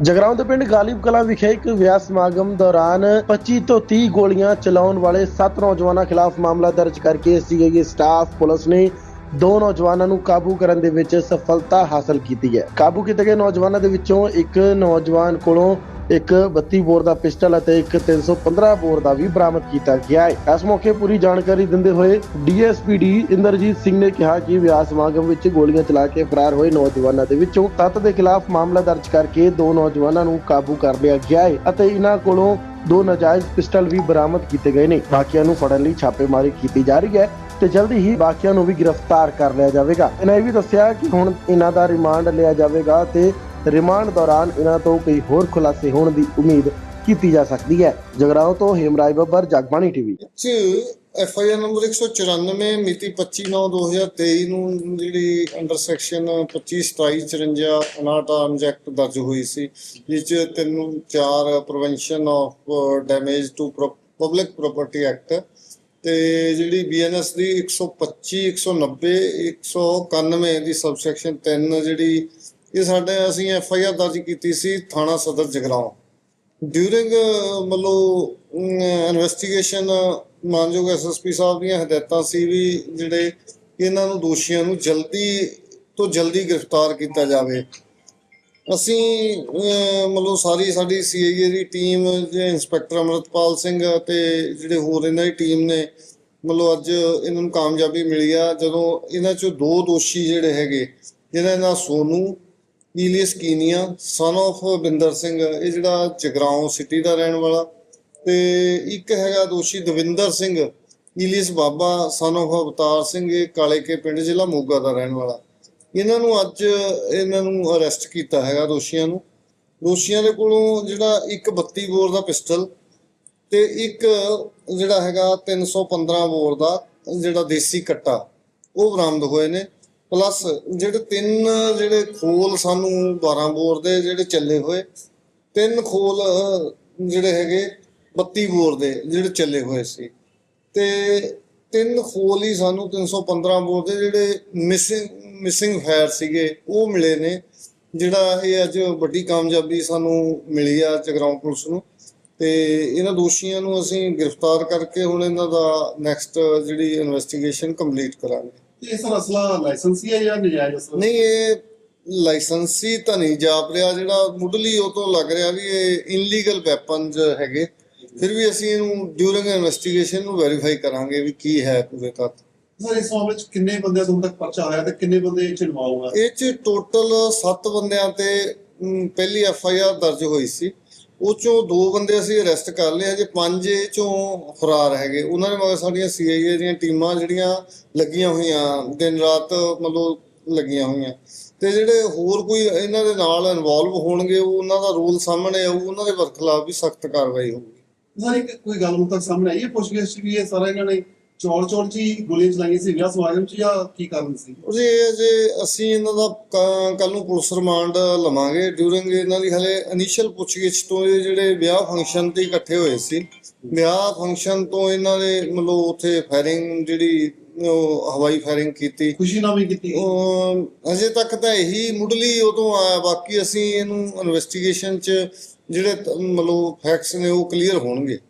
ਜਗਰਾਉਂ ਦੇ ਪਿੰਡ ਗਾਲਿਬ ਕਲਾਂ ਵਿਖੇ ਇੱਕ ਵਿਆਹ ਸਮਾਗਮ ਦੌਰਾਨ 25 ਤੋਂ 30 ਗੋਲੀਆਂ ਚਲਾਉਣ ਵਾਲੇ 7 ਨੌਜਵਾਨਾਂ ਖਿਲਾਫ ਮਾਮਲਾ ਦਰਜ ਕਰਕੇ ਸੀਆਈਏ ਸਟਾਫ ਪੁਲਿਸ ਨੇ ਦੋ ਨੌਜਵਾਨਾਂ ਨੂੰ ਕਾਬੂ ਕਰਨ ਦੇ ਵਿੱਚ ਸਫਲਤਾ ਹਾਸਲ ਕੀਤੀ ਹੈ। ਕਾਬੂ ਕੀਤੇ ਗਏ ਨੌਜਵਾਨਾਂ ਦੇ ਵਿੱਚੋਂ ਇੱਕ ਨੌਜਵਾਨ ਕੋਲੋਂ ਇੱਕ 32 ਬੋਰ ਦਾ ਪਿਸਟਲ ਅਤੇ ਇੱਕ 315 ਬੋਰ ਦਾ ਵੀ ਬਰਾਮਦ ਕੀਤਾ ਗਿਆ ਹੈ। ਇਸ ਮੌਕੇ ਪੂਰੀ ਜਾਣਕਾਰੀ ਦਿੰਦੇ ਹੋਏ ਡੀਐਸਪੀਡੀ ਇੰਦਰਜੀਤ ਸਿੰਘ ਨੇ ਕਿਹਾ ਕਿ ਵਿਆਹ ਸਮਾਗਮ ਵਿੱਚ ਗੋਲੀਆਂ ਚਲਾ ਕੇ ਫਰਾਰ ਹੋਏ ਨੌਜਵਾਨਾਂ ਦੇ ਵਿੱਚੋਂ ਤੱਤ ਦੇ ਖਿਲਾਫ ਮਾਮਲਾ ਦਰਜ ਕਰਕੇ ਦੋ ਨੌਜਵਾਨਾਂ ਨੂੰ ਕਾਬੂ ਕਰ ਲਿਆ ਗਿਆ ਹੈ ਅਤੇ ਇਹਨਾਂ ਕੋਲੋਂ ਦੋ ਨਾਜਾਇਜ਼ ਪਿਸਟਲ ਵੀ ਬਰਾਮਦ ਕੀਤੇ ਗਏ ਨੇ। ਬਾਕੀਆਂ ਨੂੰ ਫੜਨ ਲਈ ਛਾਪੇਮਾਰੀ ਕੀਤੀ ਜਾ ਰਹੀ ਹੈ ਤੇ ਜਲਦੀ ਹੀ ਬਾਕੀਆਂ ਨੂੰ ਵੀ ਗ੍ਰਿਫਤਾਰ ਕਰ ਲਿਆ ਜਾਵੇਗਾ। ਇਹਨਾਂ ਇਹ ਵੀ ਦੱਸਿਆ ਕਿ ਹੁਣ ਇਹਨਾਂ ਦਾ ਰਿਮਾਂਡ ਲਿਆ ਜਾਵੇਗਾ ਤੇ ਰਿਮਾਂਡ ਦੌਰਾਨ ਇਹਨਾਂ ਤੋਂ ਕਈ ਹੋਰ ਖੁਲਾਸੇ ਹੋਣ ਦੀ ਉਮੀਦ ਕੀਤੀ ਜਾ ਸਕਦੀ ਹੈ। ਜਗਰਾਉਂ ਤੋਂ ਹੇਮਰਾਜ ਬੱਬਰ, ਜਗਬਾਣੀ ਟੀਵੀ। ਚ ਐਫ ਆਈ ਆਰ ਨੰਬਰ 194 ਮਿਤੀ 25/9/2023 ਨੂੰ ਜਿਹੜੀ ਅੰਡਰ ਸੈਕਸ਼ਨ 25 27 54 59 ਐਕਟ ਦਰਜ ਹੋਈ ਸੀ, ਜਿਸ ਚ ਤਿੰਨ ਚਾਰ prevention of damage to public property act ਤੇ ਜਿਹੜੀ ਬੀਐਨਐਸ ਦੀ 125 190 191 ਦੀ ਸਬਸੈਕਸ਼ਨ 3 ਜਿਹੜੀ ਇਹ ਸਾਡੇ ਅਸੀਂ ਐਫ ਆਈ ਆਰ ਦਰਜ ਕੀਤੀ ਸੀ ਥਾਣਾ ਸਦਰ ਜਗਰਾਉਂ। ਡਿਊਰਿੰਗ ਮਤਲਬ ਇਨਵੈਸਟੀਗੇਸ਼ਨ ਮਾਨਯੋਗ ਐਸਐਸਪੀ ਸਾਹਿਬ ਦੀਆਂ ਹਦਾਇਤਾਂ ਸੀ ਵੀ ਜਿਹੜੇ ਇਹਨਾਂ ਨੂੰ ਦੋਸ਼ੀਆਂ ਨੂੰ ਜਲਦੀ ਤੋਂ ਜਲਦੀ ਗ੍ਰਿਫਤਾਰ ਕੀਤਾ ਜਾਵੇ। ਅਸੀਂ ਮਤਲਬ ਸਾਰੀ ਸਾਡੀ ਸੀਆਈਏ ਦੀ ਟੀਮ ਜੇ ਇੰਸਪੈਕਟਰ ਅਮਰਤਪਾਲ ਸਿੰਘ ਅਤੇ ਜਿਹੜੇ ਹੋਰ ਇਹਨਾਂ ਦੀ ਟੀਮ ਨੇ, ਮਤਲਬ ਅੱਜ ਇਹਨਾਂ ਨੂੰ ਕਾਮਯਾਬੀ ਮਿਲੀ ਆ। ਜਦੋਂ ਇਹਨਾਂ ਚੋਂ ਦੋ ਦੋਸ਼ੀ ਜਿਹੜੇ ਹੈਗੇ, ਜਿਹਨਾਂ ਨਾਂ Sonu alias Kenia son of Binder Singh, ਇਹ ਜਿਹੜਾ ਜਗਰਾਉਂ ਸਿਟੀ ਦਾ ਰਹਿਣ ਵਾਲਾ। ਤੇ ਇੱਕ ਹੈਗਾ ਦੋਸ਼ੀ ਦਵਿੰਦਰ ਸਿੰਘ ਈਲੀਅਸ ਬਾਬਾ ਸਨ of ਅਵਤਾਰ ਸਿੰਘ, ਇਹ ਕਾਲੇ ਕੇ ਪਿੰਡ ਜ਼ਿਲ੍ਹਾ ਮੋਗਾ ਦਾ ਰਹਿਣ ਵਾਲਾ। ਇਹਨਾਂ ਨੂੰ ਅੱਜ ਇਹਨਾਂ ਨੂੰ ਅਰੈਸਟ ਕੀਤਾ ਹੈਗਾ ਦੋਸ਼ੀਆਂ ਨੂੰ। ਦੋਸ਼ੀਆਂ ਦੇ ਕੋਲੋਂ ਜਿਹੜਾ ਇੱਕ 32 ਬੋਰ ਦਾ ਪਿਸਟਲ ਤੇ ਇੱਕ ਜਿਹੜਾ ਹੈਗਾ 315 ਬੋਰ ਦਾ ਜਿਹੜਾ ਦੇਸੀ ਕੱਟਾ, ਉਹ ਬਰਾਮਦ ਹੋਏ ਨੇ। ਪਲੱਸ ਜਿਹੜੇ ਤਿੰਨ ਜਿਹੜੇ ਖੋਲ ਸਾਨੂੰ 12 ਬੋਰ ਦੇ ਜਿਹੜੇ ਚੱਲੇ ਹੋਏ, ਤਿੰਨ ਖੋਲ ਜਿਹੜੇ ਹੈਗੇ 32 ਬੋਰ ਦੇ ਜਿਹੜੇ ਚੱਲੇ ਹੋਏ ਸੀ। ਤੇ ਤਿੰਨ ਖੋਲ ਹੀ ਸਾਨੂੰ 315 ਬੋਰ ਦੇ ਜਿਹੜੇ ਮਿਸਿੰਗ ਮਿਸਿੰਗ ਫਾਇਰ ਸੀਗੇ, ਉਹ ਮਿਲੇ ਨੇ। ਜਿਹੜਾ ਇਹ ਅੱਜ ਵੱਡੀ ਕਾਮਯਾਬੀ ਸਾਨੂੰ ਮਿਲੀ ਆ ਜਗਰਾਉਂ ਪੁਲਿਸ ਨੂੰ। ਤੇ ਇਹਨਾਂ ਦੋਸ਼ੀਆਂ ਨੂੰ ਅਸੀਂ ਗ੍ਰਿਫਤਾਰ ਕਰਕੇ ਹੁਣ ਇਹਨਾਂ ਦਾ ਨੈਕਸਟ ਜਿਹੜੀ ਇਨਵੈਸਟੀਗੇਸ਼ਨ ਕੰਪਲੀਟ ਕਰਾਂਗੇ। ਇਹ ਸਰ ਅਸਲਾ ਲਾਇਸੈਂਸੀ ਹੈ ਜਾਂ ਨਜਾਇਜ਼ ਅਸਲਾ ਨਹੀਂ ਇਹ ਲਾਇਸੈਂਸੀ ਤਾਂ ਨਹੀਂ ਜਾਪ ਰਿਹਾ ਜਿਹੜਾ ਮੁੱਢਲੀ ਉਹ ਤੋਂ ਲੱਗ ਰਿਹਾ ਵੀ ਇਹ ਇਨਲੀਗਲ ਵੈਪਨਸ ਹੈਗੇ। ਫਿਰ ਵੀ ਅਸੀਂ ਇਹਨੂੰ ਡਿਊਰਿੰਗ ਇਨਵੈਸਟੀਗੇਸ਼ਨ ਨੂੰ ਵੈਰੀਫਾਈ ਕਰਾਂਗੇ ਵੀ ਕੀ ਹੈ ਪੂਰੇ ਤੱਤ। ਸਰ ਇਸ ਮਾਮਲੇ ਵਿੱਚ ਕਿੰਨੇ ਬੰਦਿਆਂ ਤੋਂ ਤੱਕ ਪਰਚਾ ਹੋਇਆ ਤੇ ਕਿੰਨੇ ਬੰਦੇ ਇਹ ਚ ਇਨਵੋਲਵ ਆ? ਇਹ ਚ ਟੋਟਲ 7 ਬੰਦਿਆਂ ਤੇ ਪਹਿਲੀ ਐਫ ਆਈ ਆਰ ਦਰਜ ਹੋਈ ਸੀ। ਉਹ ਚੋਂ ਦੋ ਬੰਦੇ ਅਸੀਂ ਅਰੈਸਟ ਕਰ ਲਏ ਹਜੇ ਪੰਜ ਇਹ ਚੋਂ ਫਰਾਰ ਹੈਗੇ। ਉਹਨਾਂ ਦੇ ਮਗਰ ਸਾਡੀਆਂ ਸੀਆਈਏ ਦੀਆਂ ਟੀਮਾਂ ਜਿਹੜੀਆਂ ਲੱਗੀਆਂ ਹੋਈਆਂ, ਦਿਨ ਰਾਤ ਮਤਲਬ ਲੱਗੀਆਂ ਹੋਈਆਂ। ਤੇ ਜਿਹੜੇ ਹੋਰ ਕੋਈ ਇਹਨਾਂ ਦੇ ਨਾਲ ਇਨਵੋਲਵ ਹੋਣਗੇ, ਉਹ ਉਹਨਾਂ ਦਾ ਰੋਲ ਸਾਹਮਣੇ ਆਊ, ਉਹਨਾਂ ਦੇ ਵਰਖਲਾਫ ਵੀ ਸਖਤ ਕਾਰਵਾਈ ਹੋਊਗੀ। ਸਰ, ਇੱਕ ਕੋਈ ਗੱਲ ਹੁਣ ਤੱਕ ਸਾਹਮਣੇ ਆਈ ਹੈ ਪੁੱਛਗਿੱਛ ਚ ਵੀ ਇਹ ਸਾਰਾ ਇਹਨਾਂ ਨੇ ਚੌੜ ਚੌੜ ਚ ਹੀ ਗੋਲੀਆਂ ਚਲਾਈਆਂ ਸੀ ਵਿਆਹ ਸਮਾਗਮ ਚ ਜਾਂ ਕੀ ਕਾਰਨ ਸੀ? ਉਹਦੇ ਜੇ ਅਸੀਂ ਇਹਨਾਂ ਦਾ ਕੱਲ ਨੂੰ ਪੁਲਿਸ ਰਿਮਾਂਡ ਲਵਾਂਗੇ। ਡਿਊਰਿੰਗ ਇਹਨਾਂ ਦੀ ਹਲੇ ਇਨੀਸ਼ੀਅਲ ਪੁੱਛਗਿੱਛ ਤੋਂ ਇਹ ਜਿਹੜੇ ਵਿਆਹ ਫੰਕਸ਼ਨ ਤੇ ਇਕੱਠੇ ਹੋਏ ਸੀ। ਵਿਆਹ ਫੰਕਸ਼ਨ ਤੋਂ ਇਹਨਾਂ ਦੇ ਮਤਲਬ ਉੱਥੇ ਫਾਇਰਿੰਗ ਜਿਹੜੀ ਉਹ ਹਵਾਈ ਫਾਇਰਿੰਗ ਕੀਤੀ। ਖੁਸ਼ੀ ਨਾਲ ਵੀ ਕੀਤੀ ਉਹ ਅਜੇ ਤੱਕ ਤਾਂ ਇਹੀ ਮੁੱਢਲੀ ਉਹ ਤੋਂ ਆਇਆ। ਬਾਕੀ ਅਸੀਂ ਇਹਨੂੰ ਇਨਵੈਸਟੀਗੇਸ਼ਨ ਚ ਜਿਹੜੇ ਮਤਲਬ ਫੈਕਟਸ ਨੇ ਉਹ ਕਲੀਅਰ ਹੋਣਗੇ।